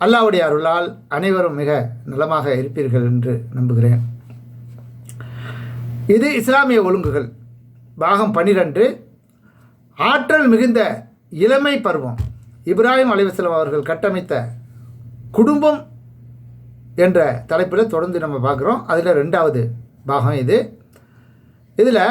அல்லாவுடைய அருளால் அனைவரும் மிக நலமாக இருப்பீர்கள் என்று நம்புகிறேன். இது இஸ்லாமிய ஒழுங்குகள். பாகம் பன்னிரண்டு ஆற்றல் மிகுந்த இளமை பருவம். இப்ராஹிம் அலைவசலம் அவர்கள் கட்டமைத்த குடும்பம் என்ற தலைப்பில் தொடர்ந்து நம்ம பார்க்குறோம். அதில் ரெண்டாவது பாகம் இது. இதில்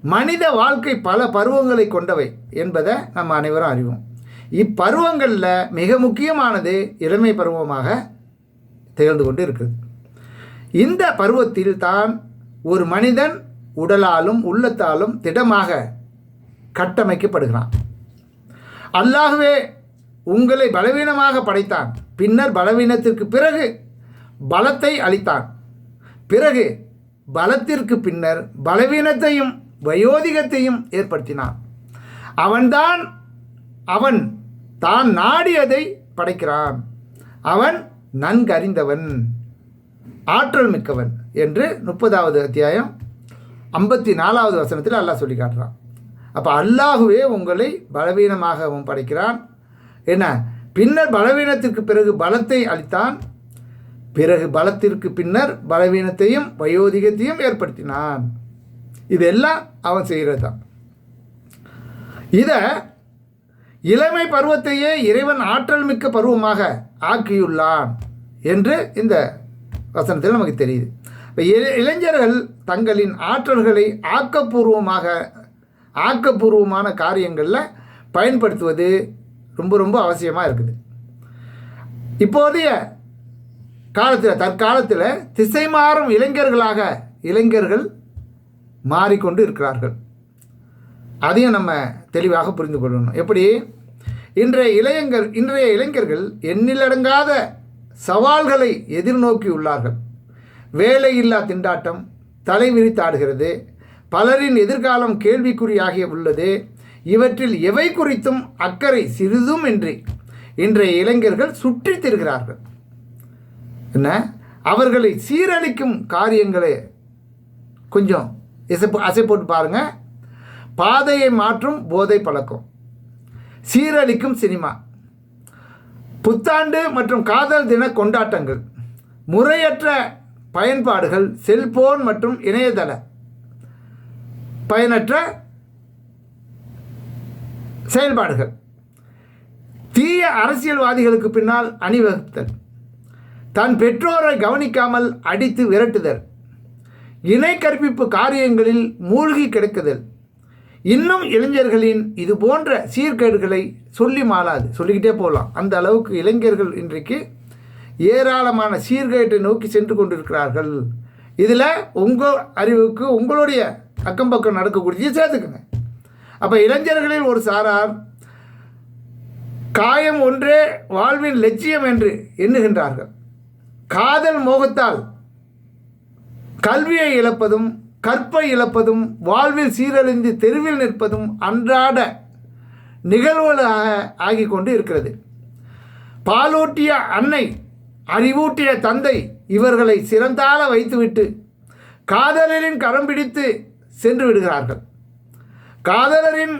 மனித வாழ்க்கை பல பருவங்களை கொண்டவை என்பதை நம்ம அனைவரும் அறிவோம். இப்பருவங்களில் மிக முக்கியமானது இளமை பருவமாக திகழ்ந்து கொண்டு இருக்குது இந்த பருவத்தில் தான் ஒரு மனிதன் உடலாலும் உள்ளத்தாலும் திடமாக கட்டமைக்கப்படுகிறான். அல்லாகவே உங்களை பலவீனமாக படைத்தான். பின்னர் பலவீனத்திற்கு பிறகு பலத்தை அளித்தான். பிறகு பலத்திற்கு பின்னர் பலவீனத்தையும் வயோதிகத்தையும் ஏற்படுத்தினான். அவன்தான் அவன் தான் நாடியதை படைக்கிறான். அவன் நன்கறிந்தவன் ஆற்றல் மிக்கவன் என்று முப்பதாவது அத்தியாயம் ஐம்பத்தி நாலாவது வசனத்தில் அல்லாஹ் சொல்லி காட்டுறான். அப்போ அல்லாஹுவே உங்களை பலவீனமாகவும் படைக்கிறான். என்ன? பின்னர் பலவீனத்திற்கு பிறகு பலத்தை அளித்தான். பிறகு பலத்திற்கு பின்னர் பலவீனத்தையும் வயோதிகத்தையும் ஏற்படுத்தினான். இதெல்லாம் அவன் செய்கிறது தான் இதை இளமை பருவத்தையே இறைவன் ஆற்றல் மிக்க பருவமாக ஆக்கியுள்ளான் என்று இந்த வசனத்தில் நமக்கு தெரியுது. இப்போ இளைஞர்கள் தங்களின் ஆற்றல்களை ஆக்கப்பூர்வமாக ஆக்கப்பூர்வமான காரியங்களில் பயன்படுத்துவது ரொம்ப ரொம்ப அவசியமாக இருக்குது. இப்போதைய காலத்தில் தற்காலத்தில் திசை மாறும் இளைஞர்களாக இளைஞர்கள் மாறிக்கொண்டு இருக்கிறார்கள். அதையும் நம்ம தெளிவாக புரிந்து கொள்ளணும். எப்படி? இன்றைய இளைஞர் இன்றைய இளைஞர்கள் எண்ணிலடங்காத சவால்களை எதிர்நோக்கி உள்ளார்கள். வேலையில்லா திண்டாட்டம் தலைவிரித்தாடுகிறது பலரின் எதிர்காலம் கேள்விக்குறியாகிய உள்ளது. இவற்றில் எவை குறித்தும் அக்கறை சிறிதும் இன்றி இன்றைய இளைஞர்கள் சுற்றித் திருகிறார்கள். என்ன? அவர்களை சீரழிக்கும் காரியங்களை கொஞ்சம் இசை அசை போட்டு பாருங்கள் பாதையை மாற்றும் போதை பழக்கம். சீரழிக்கும் சினிமா. புத்தாண்டு மற்றும் காதல் தின கொண்டாட்டங்கள். முறையற்ற பயன்பாடுகள் செல்போன் மற்றும் இணையதள. பயனற்ற செயல்பாடுகள். தீய அரசியல்வாதிகளுக்கு பின்னால் அணிவகுத்தல். தன் பெற்றோரை கவனிக்காமல் அடித்து விரட்டுதல். இணை கற்பிப்பு காரியங்களில் மூழ்கி கிடக்குதல். இன்னும் இளைஞர்களின் இது போன்ற சீர்கேடுகளை சொல்லி மாளாது. சொல்லிக்கிட்டே போகலாம். அந்த அளவுக்கு இளைஞர்கள் இன்றைக்கு ஏராளமான சீர்கேட்டை நோக்கி சென்று கொண்டிருக்கிறார்கள். இதில் உங்கள் அறிவுக்கு உங்களுடைய அக்கம் பக்கம் நடக்கக்கூடிய சேர்த்துக்குங்க. அப்போ இளைஞர்களில் ஒரு சாரார் காயம் ஒன்றே வாழ்வின் லட்சியம் என்று எண்ணுகின்றார்கள். காதல் மோகத்தால் கல்வியை இழப்பதும் கற்பை இழப்பதும் வாழ்வில் சீரழிந்து தெருவில் நிற்பதும் அன்றாட நிகழ்வுகளாக ஆகி கொண்டு இருக்கிறது. பாலூட்டிய அன்னை அறிவூட்டிய தந்தை இவர்களை சிறந்தால வைத்துவிட்டு காதலரின் கரம் பிடித்து சென்று விடுகிறார்கள். காதலரின்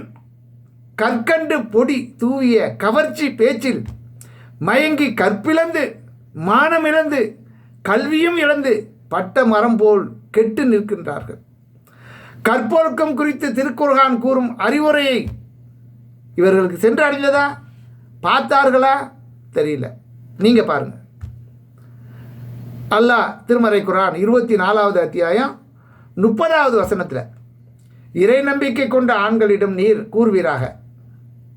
கற்கண்டு பொடி தூவிய கவர்ச்சி பேச்சில் மயங்கி கற்பிழந்து மானமிழந்து கல்வியும் இழந்து பட்ட மரம் போல் கெட்டு நிற்கின்றார்கள். கற்பொழுக்கம் குறித்து திருக்குர்கான் கூறும் அறிவுரையை இவர்களுக்கு சென்று அடைந்ததா பார்த்தார்களா? தெரியல. நீங்கள் பாருங்கள் அல்லாஹ் திருமறை குரான் இருபத்தி நாலாவது அத்தியாயம் முப்பதாவது வசனத்தில் இறை நம்பிக்கை கொண்ட ஆண்களிடம் நீர் கூறுவீராக.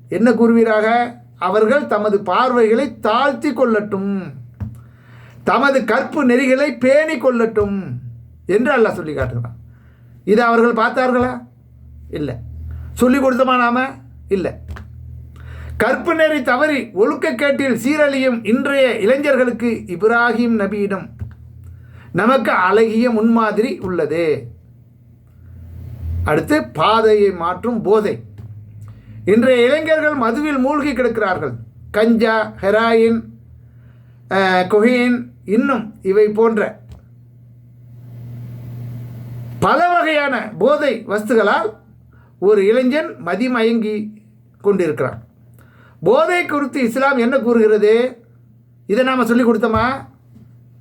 என்ன கூறுவீராக? அவர்கள் தமது பார்வைகளை தாழ்த்தி கொள்ளட்டும். தமது கற்பு நெறிகளை பேணி கொள்ளட்டும் என்று அல்லாஹ் சொல்லி காட்டுகிறான். இதை அவர்கள் பார்த்தார்களா? இல்லை. சொல்லி கொடுத்தோமா நாம? இல்லை. கற்பு நெறி தவறி ஒழுக்கக்கேட்டில் சீரழியும் இன்றைய இளைஞர்களுக்கு இப்ராஹிம் நபியிடம் நமக்கு அழகிய முன்மாதிரி உள்ளது. அடுத்து பாதையை மாற்றும் போதை. இன்றைய இளைஞர்கள் மதுவில் மூழ்கி கிடக்கிறார்கள். கஞ்சா ஹெராயின் கொஹின் இன்னும் இவை போன்ற பல வகையான போதை வஸ்துகளால் ஒரு இளைஞன் மதிமயங்கி கொண்டிருக்கிறான். போதை குறித்து இஸ்லாம் என்ன கூறுகிறது? இதை நாம் சொல்லி கொடுத்தோமா?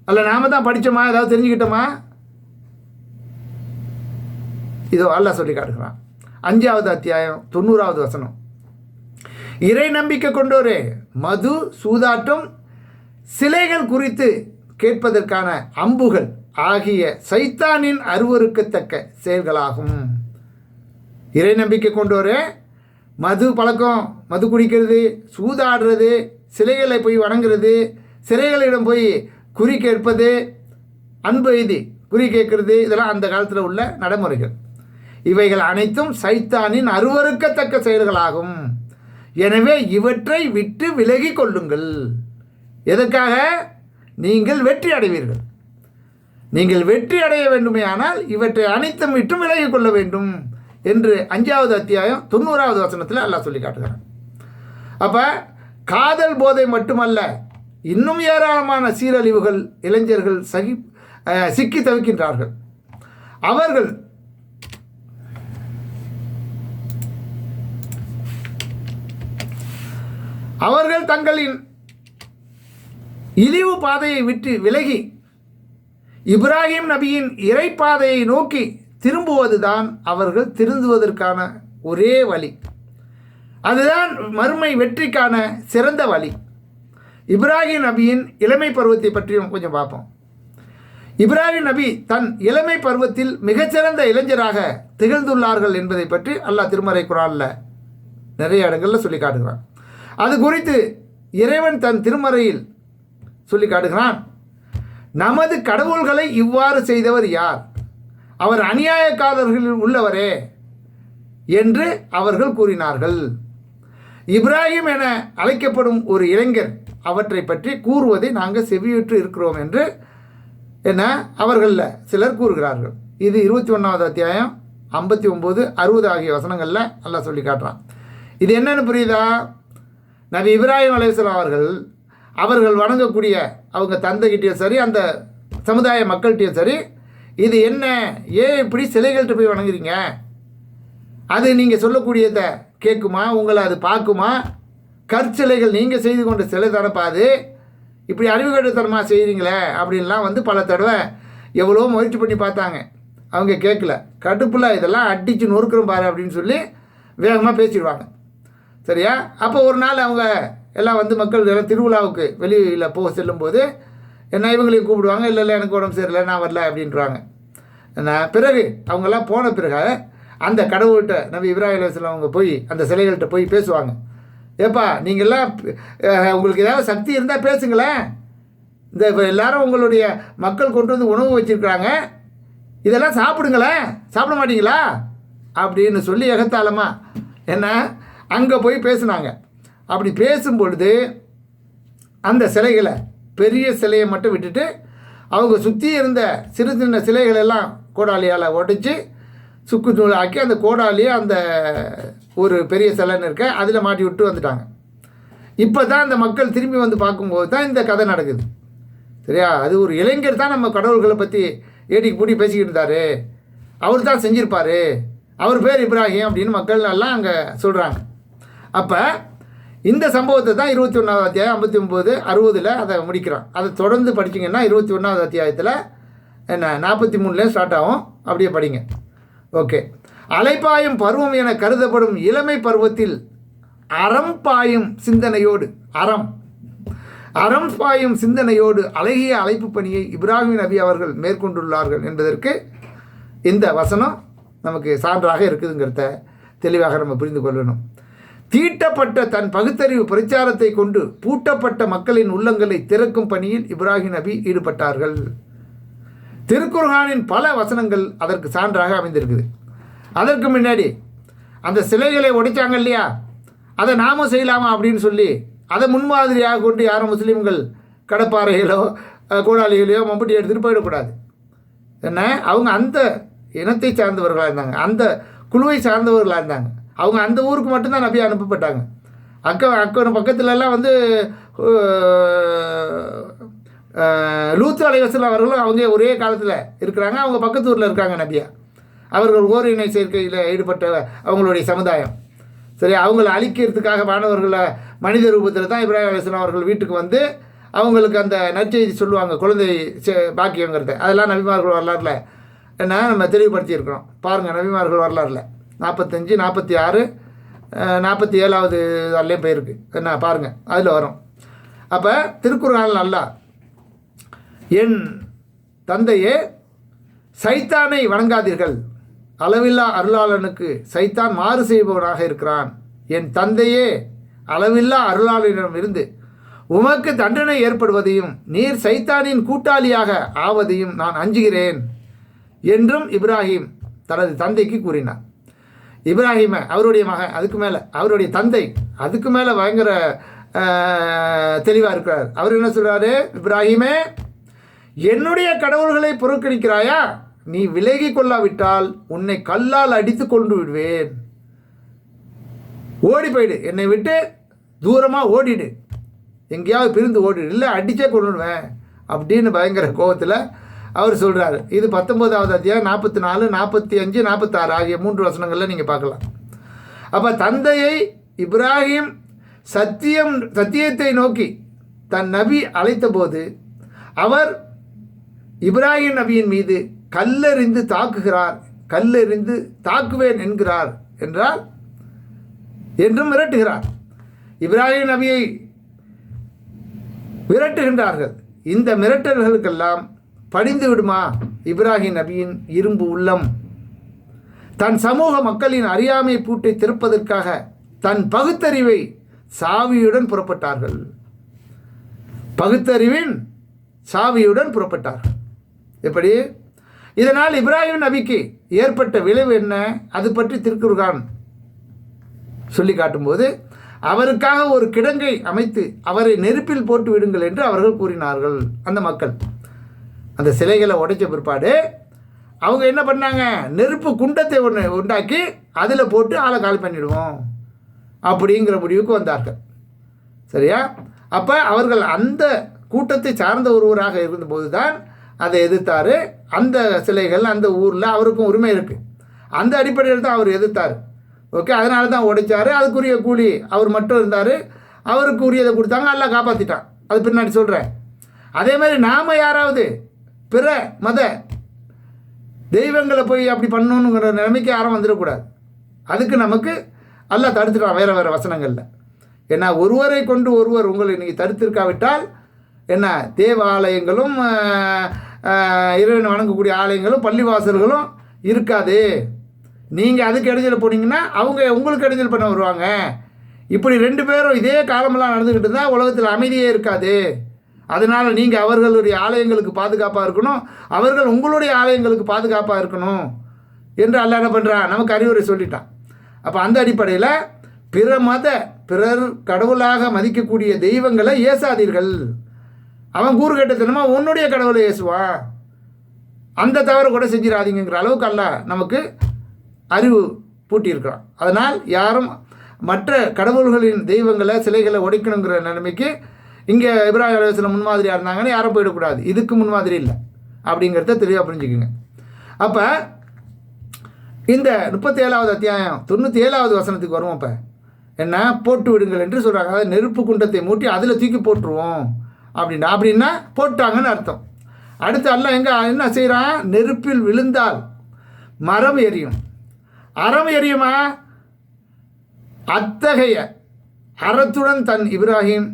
அல்ல நாம தான் படித்தோமா? ஏதாவது தெரிஞ்சுக்கிட்டோமா? இதோ அல்லாஹ் சொல்லி காட்டுகிறான். அஞ்சாவது அத்தியாயம் தொண்ணூறாவது வசனம். இறை நம்பிக்கை கொண்டோரே மது சூதாட்டம் சிலைகள் குறித்து கேட்பதற்கான அம்புகள். ஆகிய சைத்தானின் அருவருக்கத்தக்க செயல்களாகும். இறை நம்பிக்கை கொண்டோரே மது பழக்கம் மது குடிக்கிறது சூதாடுறது சிலைகளை போய் வணங்குறது சிலைகளிடம் போய் குறி கேட்பது அன்பு எய்தி குறி கேட்கறது இதெல்லாம் அந்த காலத்தில் உள்ள நடைமுறைகள். இவைகள் அனைத்தும் சைத்தானின் அருவருக்கத்தக்க செயல்களாகும். எனவே இவற்றை விட்டு விலகி கொள்ளுங்கள். எதற்காக? நீங்கள் வெற்றி அடைவீர்கள். நீங்கள் வெற்றி அடைய வேண்டுமே ஆனால் இவற்றை அனைத்தும் விட்டும் விலகிக் கொள்ள வேண்டும் என்று அஞ்சாவது அத்தியாயம் தொண்ணூறாவது வசனத்தில் அல்லாஹ் சொல்லி காட்டுகிறான். அப்போ காதல் போதை மட்டுமல்ல இன்னும் ஏராளமான சீரழிவுகள் இளைஞர்கள் சகி சிக்கி தவிக்கின்றார்கள். அவர்கள் அவர்கள் தங்களின் இழிவு பாதையை விட்டு விலகி இப்ராஹிம் நபியின் இறைப்பாதையை நோக்கி திரும்புவதுதான் அவர்கள் திருந்துவதற்கான ஒரே வழி. அதுதான் மறுமை வெற்றிக்கான சிறந்த வழி. இப்ராஹிம் நபியின் இளமை பருவத்தை பற்றியும் கொஞ்சம் பார்ப்போம். இப்ராஹிம் நபி தன் இளமை பருவத்தில் மிகச்சிறந்த இளைஞராக திகழ்ந்துள்ளார்கள் என்பதை பற்றி அல்லாஹ் திருமறை குரானில் நிறைய இடங்களில் சொல்லி காட்டுகிறான். அது குறித்து இறைவன் தன் திருமறையில் சொல்லி காட்டுகிறான். நமது கடவுள்களை இவ்வாறு செய்தவர் யார்? அவர் அநியாயக்காரர்களில் உள்ளவரே என்று அவர்கள் கூறினார்கள். இப்ராஹிம் என அழைக்கப்படும் ஒரு இளைஞர் அவற்றை பற்றி கூறுவதை நாங்கள் செவியுற்று இருக்கிறோம் என்று என அவர்களில் சிலர் கூறுகிறார்கள். இது இருபத்தி ஒன்றாவது அத்தியாயம் ஐம்பத்தி ஒம்பது அறுபது ஆகிய வசனங்களில் நல்லா சொல்லி காட்டுறான். இது என்னென்னு புரியுதா? நபி இப்ராஹிம் அலைஹிஸ்ஸலாம் அவர்கள் அவர்கள் வணங்கக்கூடிய அவங்க தந்தைகிட்டயும் சரி அந்த சமுதாய மக்கள்கிட்டையும் சரி இது என்ன? ஏன் இப்படி சிலைகள்கிட்ட போய் வணங்குறீங்க? அது நீங்கள் சொல்லக்கூடியதை கேட்குமா? உங்களை அது பார்க்குமா? கற்சிலைகள் நீங்கள் செய்து கொண்ட சிலை தரப்பாது இப்படி அறிவுகட்டுத்தனமாக செய்கிறீங்களே அப்படின்லாம் வந்து பல தடவை எவ்வளோ முயற்சி பண்ணி பார்த்தாங்க. அவங்க கேட்கல. கடுப்பில் இதெல்லாம் அடித்து நொறுக்கிறோம் பாரு அப்படின்னு சொல்லி வேகமாக பேசிடுவாங்க. சரியா? அப்போ ஒரு நாள் அவங்க எல்லாம் வந்து மக்கள் இதெல்லாம் திருவிழாவுக்கு வெளியில் போக செல்லும்போது என்ன இவங்களையும் கூப்பிடுவாங்க? இல்லை இல்லை எனக்கு உடம்பு சரியில்லை நான் வரல அப்படின்றாங்க. நான் பிறகு அவங்கெல்லாம் போன பிறகு அந்த கடவுள்கிட்ட நபி இப்ராஹிம் அலுவலம் அவங்க போய் அந்த சிலைகள்கிட்ட போய் பேசுவாங்க. ஏப்பா நீங்கள்லாம் உங்களுக்கு ஏதாவது சக்தி இருந்தால் பேசுங்களேன். இந்த இப்போ எல்லாரும் உங்களுடைய மக்கள் கொண்டு வந்து உணவு வச்சுருக்குறாங்க. இதெல்லாம் சாப்பிடுங்களேன். சாப்பிட மாட்டீங்களா? அப்படின்னு சொல்லி எகத்தாளமா என்ன அங்கே போய் பேசுனாங்க. அப்படி பேசும் பொழுது அந்த சிலைகளை பெரிய சிலையை மட்டும் விட்டுட்டு அவங்க சுற்றி இருந்த சிறு சின்ன சிலைகளெல்லாம் கோடாலியால் உடைச்சி சுக்கு நூல் ஆக்கி அந்த கோடாலியை அந்த ஒரு பெரிய சிலைன்னு இருக்க அதில் மாட்டி விட்டு வந்துட்டாங்க. இப்போ தான் அந்த மக்கள் திரும்பி வந்து பார்க்கும்போது தான் இந்த கதை நடக்குது. சரியா? அது ஒரு இளைஞர் தான் நம்ம கடவுள்களை பற்றி ஏடிக்கு பூட்டி பேசிக்கிட்டு இருந்தார். அவர் தான் செஞ்சுருப்பார். அவர் பேர் இப்ராஹிம் அப்படின்னு மக்கள் எல்லாம் அங்கே சொல்கிறாங்க அப்போ இந்த சம்பவத்தை தான் இருபத்தி ஒன்றாவது அத்தியாயம் ஐம்பத்தி ஒம்பது அறுபதில் அதை முடிக்கிறான் அதை தொடர்ந்து படிச்சிங்கன்னா இருபத்தி ஒன்றாவது அத்தியாயத்தில் என்ன நாற்பத்தி மூணுலேயும் ஸ்டார்ட் ஆகும். அப்படியே படிங்க. ஓகே அலைப்பாயும் பருவம் என கருதப்படும் இளமை பருவத்தில் அறம் பாயும் சிந்தனையோடு அறம். அறம் பாயும் சிந்தனையோடு அழகிய அழைப்பு பணியை இப்ராஹிம் நபி அவர்கள் மேற்கொண்டுள்ளார்கள் என்பதற்கு இந்த வசனம் நமக்கு சான்றாக இருக்குதுங்கிறத தெளிவாக நம்ம புரிந்து கொள்ளணும். தீட்டப்பட்ட தன் பகுத்தறிவு பிரச்சாரத்தை கொண்டு பூட்டப்பட்ட மக்களின் உள்ளங்களை திறக்கும் பணியில் இப்ராஹிம் நபி ஈடுபட்டார்கள். திருக்குர்ஹானின் பல வசனங்கள் அதற்கு சான்றாக அமைந்திருக்குது. அதற்கு முன்னாடி அந்த சிலைகளை உடைச்சாங்க இல்லையா? அதை நாமும் செய்யலாமா அப்படின்னு சொல்லி அதை முன்மாதிரியாக கொண்டு யாரும் முஸ்லீம்கள் கடப்பாறைகளோ கூடாளிகளையோ மம்பட்டி எடுத்துகிட்டு போயிடக்கூடாது என்ன? அவங்க அந்த இனத்தை சார்ந்தவர்களாக இருந்தாங்க. அந்த குழுவை சார்ந்தவர்களாக இருந்தாங்க. அவங்க அந்த ஊருக்கு மட்டும்தான் நபி அனுப்பப்பட்டாங்க. அக்க அக்க பக்கத்துலலாம் வந்து லூத்து அலைவசல் அவர்களும் அவங்க ஒரே காலத்தில் இருக்கிறாங்க. அவங்க பக்கத்து ஊரில் இருக்காங்க நபியா. அவர்கள் ஓரினை சேர்க்கையில் ஈடுபட்ட அவங்களுடைய சமுதாயம். சரி அவங்கள அழிக்கிறதுக்காக மாணவர்களை மனித ரூபத்தில் தான் இப்ராஹிம் அலிஸ்லாம் அவர்கள் வீட்டுக்கு வந்து அவங்களுக்கு அந்த நற்செய்தி சொல்லுவாங்க குழந்தை பாக்கியங்கிறத. அதெல்லாம் நபிமார்கள் வரலாறுல. என்ன நம்ம தெளிவுபடுத்தியிருக்கிறோம். பாருங்கள் நபிமார்கள் வரலாறுல. நாற்பத்தஞ்சு நாற்பத்தி ஆறு நாற்பத்தி ஏழாவது அதுலேயும் போயிருக்கு. என்ன பாருங்கள் அதில் வரும். அப்போ திருக்குறள் நல்லா என் தந்தையே சைத்தானை வணங்காதீர்கள். அளவில்லா அருளாளனுக்கு சைத்தான் மாறு செய்பவனாக இருக்கிறான். என் தந்தையே அளவில்லா அருளாளனிடம் இருந்து உமக்கு தண்டனை ஏற்படுவதையும் நீர் சைத்தானின் கூட்டாளியாக ஆவதையும் நான் அஞ்சுகிறேன் என்றும் இப்ராஹிம் தனது தந்தைக்கு கூறினார். இப்ராஹிமை அவருடைய மகன் அதுக்கு மேலே அவருடைய தந்தை அதுக்கு மேலே பயங்கர தெளிவாக இருக்கிறார். அவர் என்ன சொல்கிறாரு இப்ராஹிமே என்னுடைய கடவுள்களை புறக்கணிக்கிறாயா? நீ விலகி கொள்ளாவிட்டால் உன்னை கல்லால் அடித்து கொண்டு விடுவேன். ஓடி போயிடு. என்னை விட்டு தூரமாக ஓடிடு. எங்கேயாவது பிரிந்து ஓடிடு. இல்லை அடித்தே கொண்டுடுவேன் அப்படின்னு பயங்கர கோபத்தில் அவர் சொல்கிறாரு இது பத்தொம்போதாவது அத்தியாயம் நாற்பத்தி நாலு நாற்பத்தி அஞ்சு நாற்பத்தாறு ஆகிய மூன்று வசனங்களில் நீங்கள் பார்க்கலாம். அப்போ தந்தையை இப்ராஹிம் சத்தியம் சத்தியத்தை நோக்கி தன் நபி அழைத்தபோது அவர் இப்ராஹிம் நபியின் மீது கல்லெறிந்து தாக்குகிறார் கல்லெறிந்து தாக்குவேன் என்கிறார் என்றால் என்றும் மிரட்டுகிறார் இப்ராஹிம் நபியை விரட்டுகின்றார்கள். இந்த மிரட்டல்களுக்கெல்லாம் படிந்து விடுமா? இப்ராஹிம் நபியின் இரும்பு உள்ளம். தன் சமூக மக்களின் அறியாமை பூட்டை திறப்பதற்காக தன் பகுத்தறிவை சாவியுடன் புறப்பட்டார்கள். பகுத்தறிவின் சாவியுடன் புறப்பட்டார்கள். எப்படி? இதனால் இப்ராஹிம் நபிக்கு ஏற்பட்ட விளைவு என்ன? அது பற்றி திருக்குர்கான் சொல்லி காட்டும்போது அவருக்காக ஒரு கிடங்கை அமைத்து அவரை நெருப்பில் போட்டு விடுங்கள் என்று அவர்கள் கூறினார்கள். அந்த மக்கள். அந்த சிலைகளை உடைச்ச பிற்பாடு அவங்க என்ன பண்ணாங்க? நெருப்பு குண்டத்தை ஒன்று உண்டாக்கி அதில் போட்டு ஆளை கால் பண்ணிடுவோம் அப்படிங்கிற முடிவுக்கு வந்தார்கள். சரியா? அப்போ அவர்கள் அந்த கூட்டத்தை சார்ந்த ஒருவராக இருந்தபோது தான் அதை எதிர்த்தார். அந்த சிலைகள் அந்த ஊரில் அவருக்கும் உரிமை இருக்குது அந்த அடிப்படையில் தான் அவர் எதிர்த்தார். ஓகே? அதனால தான் உடைச்சார். அதுக்குரிய கூலி அவர் மட்டும் இருந்தார். அவருக்கு உரியதை கொடுத்தாங்க. எல்லாம் காப்பாற்றிட்டான் அது பின்னாடி சொல்கிறேன் அதே மாதிரி நாம் யாராவது பிற மத தெய்வங்களை போய் அப்படி பண்ணணுங்கிற நிலைமைக்கு யாரும் வந்துடக்கூடாது. அதுக்கு நமக்கு எல்லாம் தடுத்துட்டான் வேறு வேறு வசனங்களில். ஏன்னா ஒருவரை கொண்டு ஒருவர் உங்களை நீங்கள் தடுத்திருக்காவிட்டால் என்ன தேவாலயங்களும் இறைவன் வணங்கக்கூடிய ஆலயங்களும் பள்ளிவாசல்களும் இருக்காது. நீங்கள் அதுக்கு இடைஞ்சல் போனீங்கன்னா அவங்க உங்களுக்கு இடைஞ்சல் பண்ண வருவாங்க. இப்படி ரெண்டு பேரும் இதே காலமெல்லாம் நடந்துக்கிட்டு இருந்தால் உலகத்தில் அமைதியே இருக்காது. அதனால் நீங்கள் அவர்களுடைய ஆலயங்களுக்கு பாதுகாப்பாக இருக்கணும். அவர்கள் உங்களுடைய ஆலயங்களுக்கு பாதுகாப்பாக இருக்கணும் என்று அல்ல என்ன பண்ணுறான் நமக்கு அறிவுரை சொல்லிட்டான். அப்போ அந்த அடிப்படையில் பிற மத பிறர் கடவுளாக மதிக்கக்கூடிய தெய்வங்களை ஏசாதீர்கள். அவன் கூறு கட்டத்தனமா உன்னுடைய கடவுளை ஏசுவான் அந்த தவறு கூட செஞ்சிடாதீங்கிற அளவுக்கு அல்ல நமக்கு அறிவு பூட்டியிருக்கிறான். அதனால் யாரும் மற்ற கடவுள்களின் தெய்வங்களை சிலைகளை உடைக்கணுங்கிற நிலைமைக்கு இங்கே இப்ராஹிம் அலுவலம் முன்மாதிரியாக இருந்தாங்கன்னு யாரும் போயிடக்கூடாது. இதுக்கு முன்மாதிரி இல்லை. அப்படிங்கிறத தெளிவாக புரிஞ்சுக்குங்க. அப்போ இந்த முப்பத்தி ஏழாவது அத்தியாயம் தொண்ணூற்றி ஏழாவது வசனத்துக்கு வருவோம் அப்போ. என்ன? போட்டு விடுங்கள் என்று சொல்கிறாங்க அதாவது நெருப்பு குண்டத்தை மூட்டி அதில் தூக்கி போட்டுருவோம். அப்படின்னா அப்படின்னா போட்டாங்கன்னு அர்த்தம். அடுத்து அல்ல எங்கே என்ன செய்கிறான் நெருப்பில் விழுந்தால் மரம் எரியும். அறம் எரியுமா? அத்தகைய அறத்துடன் தன் இப்ராஹிம்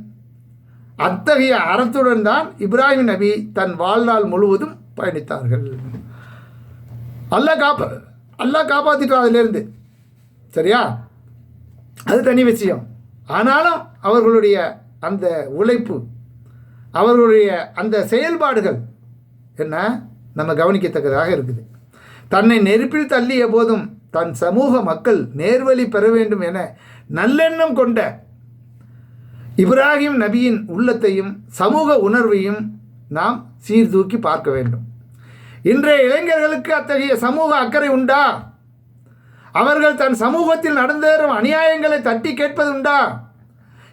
அத்தகைய அறத்துடன் தான் இப்ராஹிம் நபி தன் வாழ்நாள் முழுவதும் பயணித்தார்கள். அல்லாஹ் காப்பா அல்லாஹ் காப்பாற்றிட்டான் அதிலிருந்து. சரியா? அது தனி விஷயம். ஆனாலும் அவர்களுடைய அந்த உழைப்பு அவர்களுடைய அந்த செயல்பாடுகள் என்ன? நம்ம கவனிக்கத்தக்கதாக இருக்குது. தன்னை நெருப்பில் தள்ளிய போதும் தன் சமூக மக்கள் நேர்வழி பெற வேண்டும் என நல்லெண்ணம் கொண்ட இப்ராஹிம் நபியின் உள்ளத்தையும் சமூக உணர்வையும் நாம் சீர்தூக்கி பார்க்க வேண்டும். இன்றைய இளைஞர்களுக்கு அத்தகைய சமூக அக்கறை உண்டா? அவர்கள் தன் சமூகத்தில் நடந்தேறும் அநியாயங்களை தட்டி கேட்பதுண்டா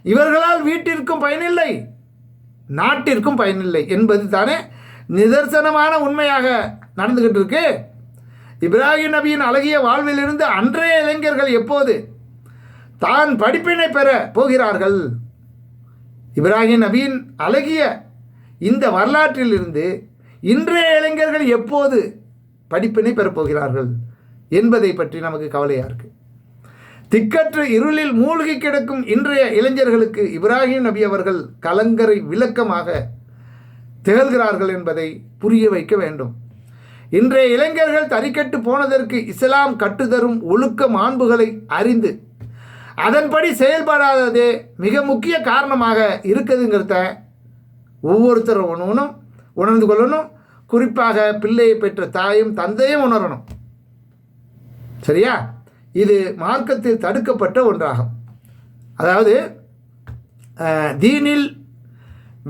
இவர்களால் வீட்டிற்கும் பயனில்லை நாட்டிற்கும் பயனில்லை என்பது தானே நிதர்சனமான உண்மையாக நடந்துகிட்டு இருக்கு இப்ராஹிம் நபியின் அழகிய வாழ்விலிருந்து அன்றைய இளைஞர்கள் எப்போது தான் படிப்பினை பெற போகிறார்கள்? இப்ராஹிம் நபியின் அழகிய இந்த வரலாற்றிலிருந்து இன்றைய இளைஞர்கள் எப்போது படிப்பினை பெறப்போகிறார்கள் என்பதை பற்றி நமக்கு கவலையாக இருக்குது திக்கற்று இருளில் மூழ்கி கிடக்கும் இன்றைய இளைஞர்களுக்கு இப்ராஹிம் நபி அவர்கள் கலங்கரை விளக்கமாக திகழ்கிறார்கள் என்பதை புரிய வைக்க வேண்டும். இன்றைய இளைஞர்கள் தறிக்கட்டு போனதற்கு இஸ்லாம் கட்டுதரும் ஒழுக்க மாண்புகளை அறிந்து அதன்படி செயல்படாதது மிக முக்கிய காரணமாக இருக்குதுங்கிறத ஒவ்வொருத்தரும் உணவனும் உணர்ந்து கொள்ளணும். குறிப்பாக பிள்ளையை பெற்ற தாயும் தந்தையும் உணரணும். சரியா? இது மார்க்கத்தில் தடுக்கப்பட்ட ஒன்றாகும். அதாவது தீனில்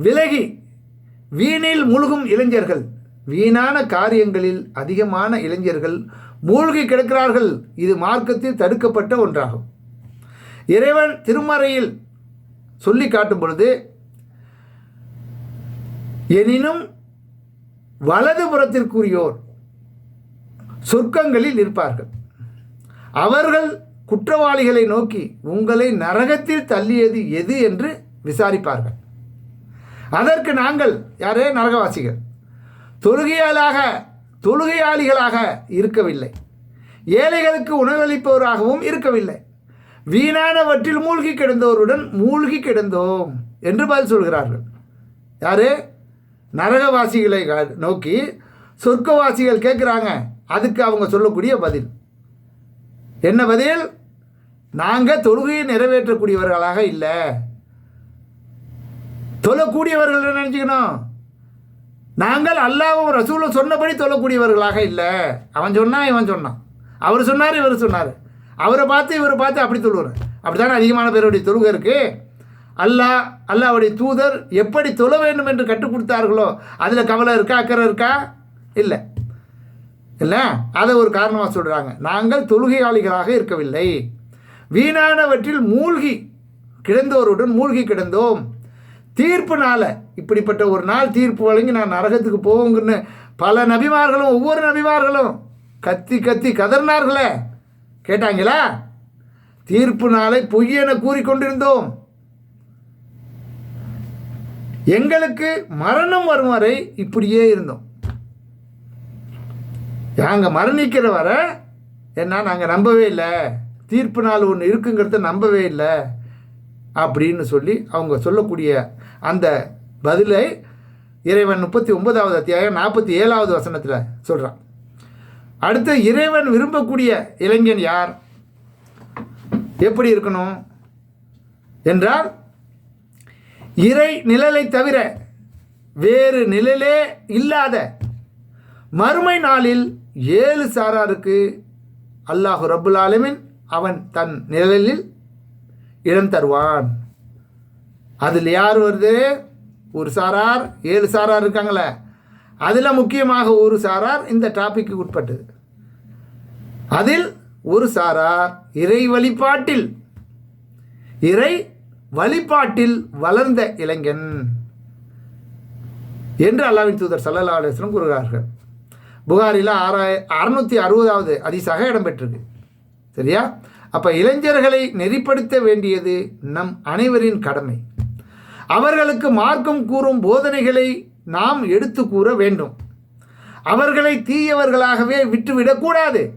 விலகி வீணில் மூழ்கும் இளைஞர்கள் வீணான காரியங்களில் அதிகமான இளைஞர்கள் மூழ்கி கிடக்கிறார்கள். இது மார்க்கத்தில் தடுக்கப்பட்ட ஒன்றாகும். இறைவன் திருமறையில் சொல்லி காட்டும் பொழுது எனினும் வலதுபுறத்திற்குரியோர் சொர்க்கங்களில் இருப்பார்கள் அவர்கள் குற்றவாளிகளை நோக்கி உங்களை நரகத்தில் தள்ளியது எது? என்று விசாரிப்பார்கள். அதற்கு நாங்கள் யாரே நரகவாசிகள் தொழுகையாளாக தொழுகையாளிகளாக இருக்கவில்லை. ஏழைகளுக்கு உணவளிப்பவராகவும் இருக்கவில்லை. வீணானவற்றில் மூழ்கி கிடந்தோருடன் மூழ்கி கிடந்தோம் என்று பதில் சொல்கிறார்கள். யாரு? நரகவாசிகளை கா- நோக்கி சொர்க்கவாசிகள் கேட்குறாங்க. அதுக்கு அவங்க சொல்லக்கூடிய பதில். என்ன பதில்? நாங்கள் தொழுகையை நிறைவேற்றக்கூடியவர்களாக இல்லை. தொழக்கூடியவர்கள் என்ன நினச்சிக்கணும்? நாங்கள் அல்லாவும் ரசூலும் சொன்னபடி தொழக்கூடியவர்களாக இல்லை. அவன் சொன்னான் இவன் சொன்னான். அவர் சொன்னார் இவர் சொன்னார். அவரை பார்த்து இவரை பார்த்து அப்படி தொழுவார் அப்படி தானே அதிகமான பேருடைய தொழுகை இருக்குது அல்லாஹ் அல்லாவுடைய தூதர் எப்படி தொழ வேண்டும் என்று கற்றுக் கொடுத்தார்களோ அதில் கவலை இருக்கா அக்கறை இருக்கா? இல்லை. இல்லை அதை ஒரு காரணமாக சொல்கிறாங்க நாங்கள் தொழுகையாளிகளாக இருக்கவில்லை. வீணானவற்றில் மூழ்கி கிடந்தோருடன் மூழ்கி கிடந்தோம். தீர்ப்பு நாளை இப்படிப்பட்ட ஒரு நாள் தீர்ப்பு வழங்கி நான் நரகத்துக்கு போவோங்கன்னு பல நபிமார்களும் ஒவ்வொரு நபிமார்களும் கத்தி கத்தி கதறினார்களே. கேட்டாங்களா? தீர்ப்பு நாளை பொய்யென கூறிக்கொண்டிருந்தோம். எங்களுக்கு மரணம் வரும் வரை இப்படியே இருந்தோம். நாங்கள் மரணிக்கிற வர என்ன நாங்கள் நம்பவே இல்லை. தீர்ப்பு நாள் ஒன்று இருக்குங்கிறத நம்பவே இல்லை. அப்படின்னு சொல்லி அவங்க சொல்லக்கூடிய அந்த பதிலை இறைவன் முப்பத்தி ஒன்பதாவது அத்தியாயம் நாற்பத்தி ஏழாவது வசனத்தில் சொல்கிறான் அடுத்து இறைவன் விரும்பக்கூடிய இளைஞன் யார்? எப்படி இருக்கணும்? என்றால் இறை நிழலை தவிர வேறு நிழலே இல்லாத மறுமை நாளில் ஏழு சாராருக்கு அல்லாஹு ரபுல் ஆலமின் அவன் தன் நிழலில் இடம் தருவான். அதில் யார் வருது? ஒரு சாரார் ஏழு சாரார் இருக்காங்களே. அதில் முக்கியமாக ஒரு சாரார் இந்த டாபிக்கு உட்பட்டது. அதில் ஒரு சாரார் இறை வழிபாட்டில் இறை வழிபாட்டில் வளர்ந்த இளைஞன் என்று அல்லாவின் தூதர் சல்லல்லா அலுவலம் கூறுகிறார்கள். புகாரில் ஆறாய அறுநூற்றி அறுபதாவது அதிசாக இடம்பெற்றிருக்கு சரியா? அப்போ இளைஞர்களை நெறிப்படுத்த வேண்டியது நம் அனைவரின் கடமை. அவர்களுக்கு மார்க்கம் கூறும் போதனைகளை நாம் எடுத்து கூற வேண்டும். அவர்களை தீயவர்களாகவே விட்டுவிடக்கூடாது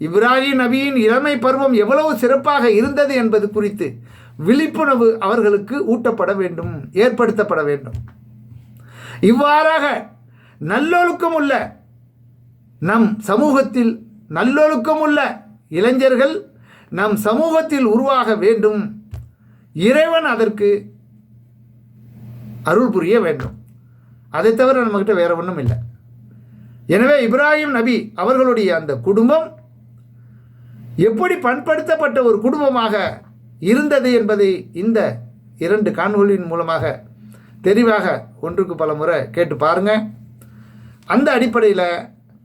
இப்ராஹிம் நபியின் இளமை பருவம் எவ்வளவு சிறப்பாக இருந்தது என்பது குறித்து விழிப்புணர்வு அவர்களுக்கு ஊட்டப்பட வேண்டும் ஏற்படுத்தப்பட வேண்டும். இவ்வாறாக நல்லொழுக்கம் உள்ள நம் சமூகத்தில் நல்லொழுக்கம் உள்ள இளைஞர்கள் நம் சமூகத்தில் உருவாக வேண்டும். இறைவன் அதற்கு அருள் புரிய வேண்டும். அதை தவிர நம்மக்கிட்ட வேற ஒன்றும் இல்லை. எனவே இப்ராஹிம் நபி அவர்களுடைய அந்த குடும்பம் எப்படி பண்படுத்தப்பட்ட ஒரு குடும்பமாக இருந்தது என்பதை இந்த இரண்டு காணொலியின் மூலமாக தெளிவாக ஒன்றுக்கு பல முறை கேட்டு பாருங்கள் அந்த அடிப்படையில்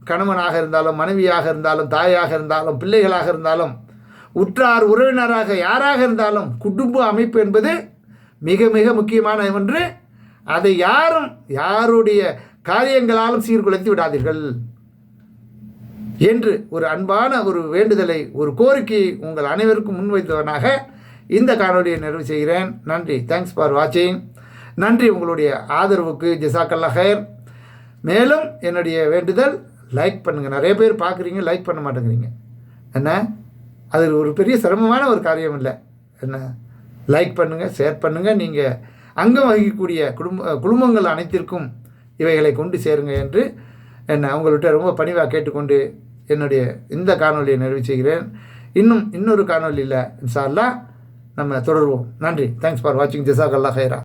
கணவனாக இருந்தாலும் மனைவியாக இருந்தாலும் தாயாக இருந்தாலும் பிள்ளைகளாக இருந்தாலும் உற்றார் உறவினராக யாராக இருந்தாலும் குடும்ப அமைப்பு என்பது மிக மிக முக்கியமான ஒன்று. அதை யாரும் யாருடைய காரியங்களாலும் சீர்குலைத்து விடாதீர்கள். என்று ஒரு அன்பான ஒரு வேண்டுதலை ஒரு கோரிக்கையை உங்கள் அனைவருக்கும் முன்வைத்தவனாக இந்த காணொலியை நிறைவு செய்கிறேன். நன்றி. தேங்க்ஸ் ஃபார் வாட்சிங் நன்றி உங்களுடைய ஆதரவுக்கு. ஜிசாக்கல்லா ஹேர் மேலும் என்னுடைய வேண்டுதல் லைக் பண்ணுங்கள் நிறைய பேர் பார்க்குறீங்க லைக் பண்ண மாட்டேங்கிறீங்க. என்ன? அது ஒரு பெரிய சிரமமான ஒரு காரியம் இல்லை. என்ன? லைக் பண்ணுங்கள் ஷேர் பண்ணுங்கள் நீங்கள் அங்கம் வகிக்கக்கூடிய குடும்ப குடும்பங்கள் அனைத்திற்கும் இவைகளை கொண்டு சேருங்க என்று என்னை அவங்கள்ட்ட ரொம்ப பணிவாக கேட்டுக்கொண்டு என்னுடைய இந்த காணொலியை நிறைவு செய்கிறேன். இன்னும் இன்னொரு காணொலியில் இன்ஷா நம்ம தொடருவோம். நன்றி. தேங்க்ஸ் ஃபார் வாட்சிங் ஜிசாக் அல்லா ஹைரா